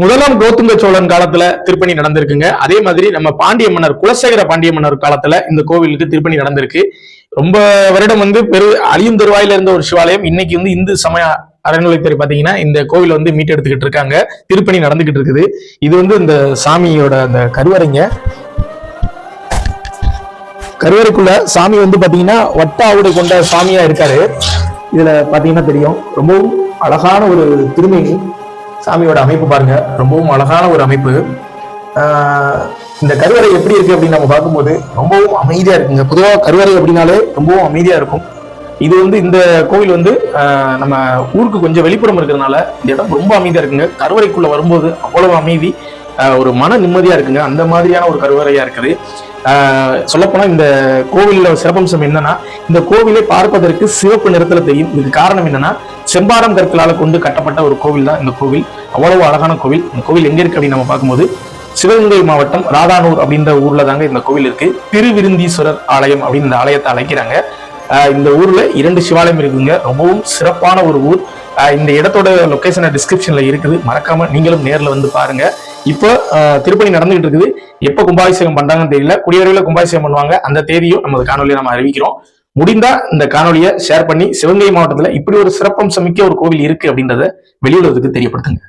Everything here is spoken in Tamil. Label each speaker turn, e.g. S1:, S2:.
S1: முதலாம் கோத்துங்க சோழன் காலத்துல திருப்பணி நடந்திருக்குங்க. அதே மாதிரி நம்ம பாண்டிய மன்னர் குலசேகர பாண்டிய மன்னர் காலத்துல இந்த கோவிலுக்கு திருப்பணி நடந்திருக்கு. ரொம்ப வருடம் வந்து பெரு அழியும் தருவாயில இருந்த ஒரு சிவாலயம். இன்னைக்கு வந்து இந்து சமய அறநிலைத்துறை பாத்தீங்கன்னா இந்த கோவில் வந்து மீட்டெடுத்துக்கிட்டு இருக்காங்க. திருப்பணி நடந்துகிட்டு இருக்குது. இது வந்து இந்த சாமியோட அந்த கருவறைங்க. கருவறைக்குள்ள சாமி வந்து பாத்தீங்கன்னா வட்ட ஆவுடை கொண்ட சாமியா இருக்காரு. இதுல பாத்தீங்கன்னா தெரியும். ரொம்பவும் அழகான ஒரு திருமணி சாமியோட அமைப்பு பாருங்க. ரொம்பவும் அழகான ஒரு அமைப்பு. இந்த கருவறை எப்படி இருக்கு அப்படின்னு நம்ம பார்க்கும்போது ரொம்பவும் அமைதியா இருக்குங்க. பொதுவாக கருவறை அப்படின்னாலே ரொம்பவும் அமைதியா இருக்கும். இது வந்து இந்த கோவில் வந்து நம்ம ஊருக்கு கொஞ்சம் வெளிப்புறம் இருக்கிறதுனால இந்த இடம் ரொம்ப அமைதியா இருக்குங்க. கருவறைக்குள்ள வரும்போது அவ்வளவு அமைதி ஒரு மன நிம்மதியா இருக்குங்க. அந்த மாதிரியான ஒரு கருவறையா இருக்குது. ஆஹ் இந்த கோவிலில் சிறப்பம்சம் என்னன்னா இந்த கோவிலை பார்ப்பதற்கு சிவப்பு நிறத்தில் தெரியும். இதுக்கு காரணம் என்னன்னா செம்பாரம் கற்களால் கொண்டு கட்டப்பட்ட ஒரு கோவில் தான் இந்த கோவில். அவ்வளவு அழகான கோவில். இந்த கோவில் எங்க இருக்கு அப்படின்னு நம்ம பார்க்கும்போது சிவகங்கை மாவட்டம் ராதானூர் அப்படின்ற ஊர்ல தாங்க இந்த கோவில் இருக்கு. திருவிருந்தீஸ்வரர் ஆலயம் அப்படின்னு இந்த ஆலயத்தை அழைக்கிறாங்க. ஆஹ் இந்த ஊர்ல இரண்டு சிவாலயம் இருக்குங்க. ரொம்பவும் சிறப்பான ஒரு ஊர். ஆஹ் இந்த இடத்தோட லொகேஷன் டிஸ்கிரிப்ஷன்ல இருக்குது. மறக்காம நீங்களும் நேரில் வந்து பாருங்க. இப்போ திருப்பணி நடந்துகிட்டு இருக்குது. எப்போ கும்பாபிஷேகம் பண்றாங்கன்னு தெரியல. குடியரவில் கும்பாபிஷேகம் பண்ணுவாங்க. அந்த தேதியும் நமது காணொலியை நம்ம அறிவிக்கிறோம். முடிந்தா இந்த காணொலியை ஷேர் பண்ணி சிவகங்கை மாவட்டத்துல இப்படி ஒரு சிறப்பம்சமிக்க ஒரு கோவில் இருக்கு அப்படின்றத வெளியுலகத்துக்கு தெரியப்படுத்துங்க.